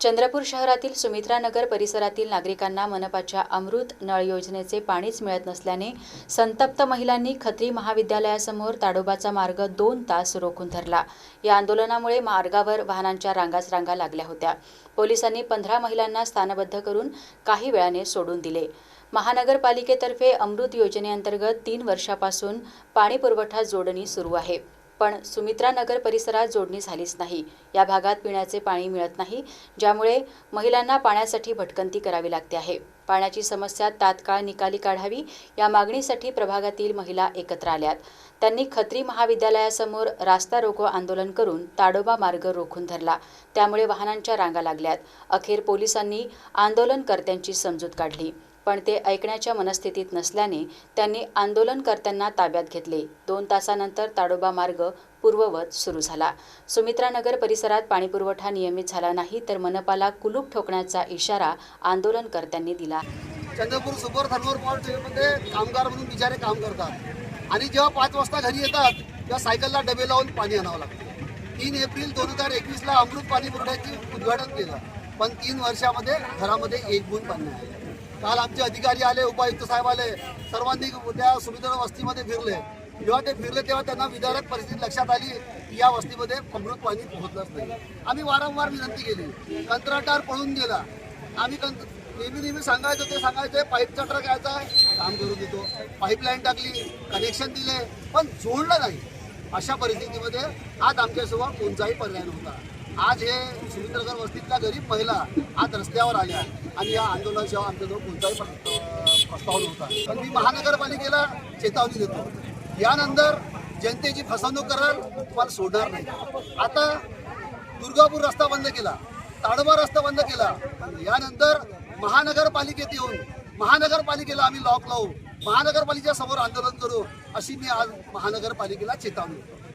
चंद्रपूर शहरातील सुमित्रा नगर परिसरातील नागरिकांना मनपाच्या अमृत नळ योजनेचे पाणीच मिळत नसल्याने संतप्त महिलांनी खत्री महाविद्यालयासमोर ताडोबाचा मार्ग दोन तास रोखून धरला. या आंदोलनामुळे मार्गावर वाहनांच्या रांगाच रांगा लागल्या होत्या. पोलिसांनी पंधरा महिलांना स्थानबद्ध करून काही वेळाने सोडून दिले. महानगरपालिकेतर्फे अमृत योजनेअंतर्गत तीन वर्षापासून पाणीपुरवठा जोडणी सुरू आहे. पण सुमित्रा नगर परिसरात जोडणी झालीच नाही. या भागात पिण्याचे पाणी मिळत नाही ज्यामुळे महिलांना पाण्यासाठी भटकंती करावी लागते आहे. पाण्याची समस्या तात्काळ निकाली काढावी या मागणीसाठी प्रभागातील महिला एकत्र आल्यात. त्यांनी खत्री महाविद्यालयासमोर रास्ता रोको आंदोलन करून ताडोबा मार्ग रोखून धरला. त्यामुळे वाहनांच्या रांगा लागल्यात. अखेर पोलिसांनी आंदोलनकर्त्यांची समजूत काढली. पण ते ऐकण्याच्या मनस्थितीत नसल्याने त्यांनी आंदोलनकर्त्यांना ताब्यात घेतले. दोन तासानंतर ताडोबा मार्ग पूर्ववत सुरू झाला. सुमित्रानगर परिसरात पाणीपुरवठा नियमित झाला नाही तर मनपाला कुलूप ठोकण्याचा इशारा आंदोलनकर्त्यांनी दिला. चंद्रपूर सुपर थर्मल पॉवर स्टेशनमध्ये कामगार म्हणून बिचारे काम करतात. आणि जेव्हा पाच वाजता घरी येतात तेव्हा सायकलला डबे लावून पाणी आणावं लागतं. तीन एप्रिल दोन हजार एकवीसला अमृत पाणी पुरवठ्याची उद्घाटन केलं. पण तीन वर्षामध्ये घरामध्ये एक बूंद पाणी आहे काल आमचे अधिकारी आले उपायुक्त साहेब आले सर्वांनी त्या सुविधा वस्तीमध्ये फिरले. जेव्हा ते फिरले तेव्हा त्यांना विदारक परिस्थिती लक्षात आली की या वस्तीमध्ये अमृत पाणी पोहोचलंच नाही. आम्ही वारंवार विनंती केली. कंत्राटदार पळून गेला. आम्ही कंत नेहमी नेहमी सांगायचं ते सांगायचं पाईपचा ट्रक यायचा आहे काम करून देतो. पाईपलाईन टाकली कनेक्शन दिले पण जोडलं नाही. अशा परिस्थितीमध्ये आज आमच्यासमोर कोणताही पर्याय नव्हता. आज हे सुरेंद्रनगर वस्तीतल्या गरीब महिला आज रस्त्यावर आल्या. आणि या आंदोलनाशिवाय आमच्याजवळ कोणताही प्रस्ताव नव्हता. पण मी महानगरपालिकेला चेतावणी देतो. यानंतर जनतेची फसवणूक कराल तुम्हाला सोडणार नाही. आता दुर्गापूर रस्ता बंद केला ताडोबा रस्ता बंद केला यानंतर महानगरपालिकेत येऊन महानगरपालिकेला आम्ही लॉक लावू महानगरपालिकेच्या समोर आंदोलन करू अशी मी आज महानगरपालिकेला चेतावणी देतो.